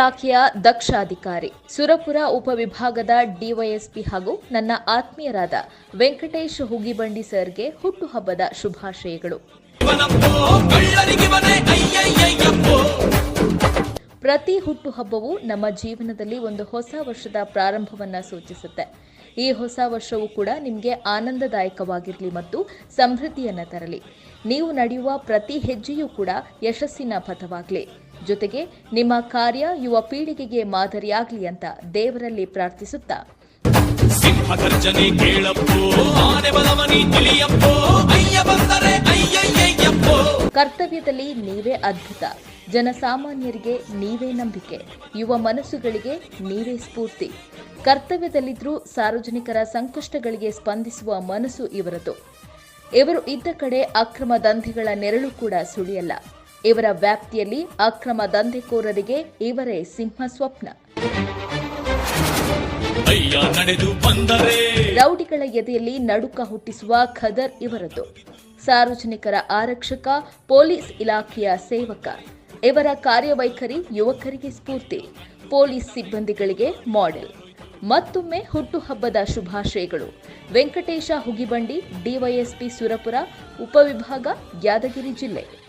ಇಲಾಖೆಯ ದಕ್ಷಾಧಿಕಾರಿ, ಸುರಪುರ ಉಪವಿಭಾಗದ ಡಿವೈಎಸ್ಪಿ ಹಾಗೂ ನನ್ನ ಆತ್ಮೀಯರಾದ ವೆಂಕಟೇಶ್ ಹುಗಿಬಂಡಿ ಸರ್ಗೆ ಹುಟ್ಟುಹಬ್ಬದ ಶುಭಾಶಯಗಳು. ಪ್ರತಿ ಹುಟ್ಟುಹಬ್ಬವು ನಮ್ಮ ಜೀವನದಲ್ಲಿ ಒಂದು ಹೊಸ ವರ್ಷದ ಪ್ರಾರಂಭವನ್ನ ಸೂಚಿಸುತ್ತೆ. ಈ ಹೊಸ ವರ್ಷವು ಕೂಡ ನಿಮಗೆ ಆನಂದದಾಯಕವಾಗಿರಲಿ ಮತ್ತು ಸಮೃದ್ಧಿಯನ್ನು ತರಲಿ. ನೀವು ನಡೆಯುವ ಪ್ರತಿ ಹೆಜ್ಜೆಯೂ ಕೂಡ ಯಶಸ್ಸಿನ ಪಥವಾಗಲಿ. ಜೊತೆಗೆ ನಿಮ್ಮ ಕಾರ್ಯ ಯುವ ಪೀಳಿಗೆಗೆ ಮಾದರಿಯಾಗಲಿ ಅಂತ ದೇವರಲ್ಲಿ ಪ್ರಾರ್ಥಿಸುತ್ತಾ. ಸಿಂಹ ಗರ್ಜನೆ ಕೇಳಪ್ಪೋ, ಆನೆ ಬಲವನಿ ತಿಳಿಯಪ್ಪೋ, ಅಯ್ಯ ಬಂದರೆ ಅಯ್ಯಯ್ಯಯ್ಯಪ್ಪೋ ಕರ್ತವ್ಯದಲ್ಲಿ ನೀವೇ ಅದ್ಭುತ. ಜನಸಾಮಾನ್ಯರಿಗೆ ನೀವೇ ನಂಬಿಕೆ. ಯುವ ಮನಸ್ಸುಗಳಿಗೆ ನೀವೇ ಸ್ಫೂರ್ತಿ. ಕರ್ತವ್ಯದಲ್ಲಿದ್ದರೂ ಸಾರ್ವಜನಿಕರ ಸಂಕಷ್ಟಗಳಿಗೆ ಸ್ಪಂದಿಸುವ ಮನಸ್ಸು ಇವರದು. ಇವರು ಇದ್ದ ಕಡೆ ಅಕ್ರಮ ದಂಧೆಗಳ ನೆರಳು ಕೂಡ ಸುಳಿಯಲ್ಲ. ಇವರ ವ್ಯಾಪ್ತಿಯಲ್ಲಿ ಅಕ್ರಮ ದಂಧೆಕೋರರಿಗೆ ಇವರೇ ಸಿಂಹ ಸ್ವಪ್ನ. ರೌಡಿಗಳ ಎದೆಯಲ್ಲಿ ನಡುಕ ಹುಟ್ಟಿಸುವ ಖದರ್ ಇವರದ್ದು ಸಾರ್ವಜನಿಕರ ಆರಕ್ಷಕ, ಪೊಲೀಸ್ ಇಲಾಖೆಯ ಸೇವಕ, ಇವರ ಕಾರ್ಯವೈಖರಿ ಯುವಕರಿಗೆ ಸ್ಫೂರ್ತಿ, ಪೊಲೀಸ್ ಸಿಬ್ಬಂದಿಗಳಿಗೆ ಮಾಡೆಲ್ ಮತ್ತೊಮ್ಮೆ ಹುಟ್ಟುಹಬ್ಬದ ಶುಭಾಶಯಗಳು. ವೆಂಕಟೇಶ ಹುಗಿಬಂಡಿ, ಡಿವೈಎಸ್ಪಿ ಸುರಪುರ, ಉಪವಿಭಾಗ, ಯಾದಗಿರಿ ಜಿಲ್ಲೆ.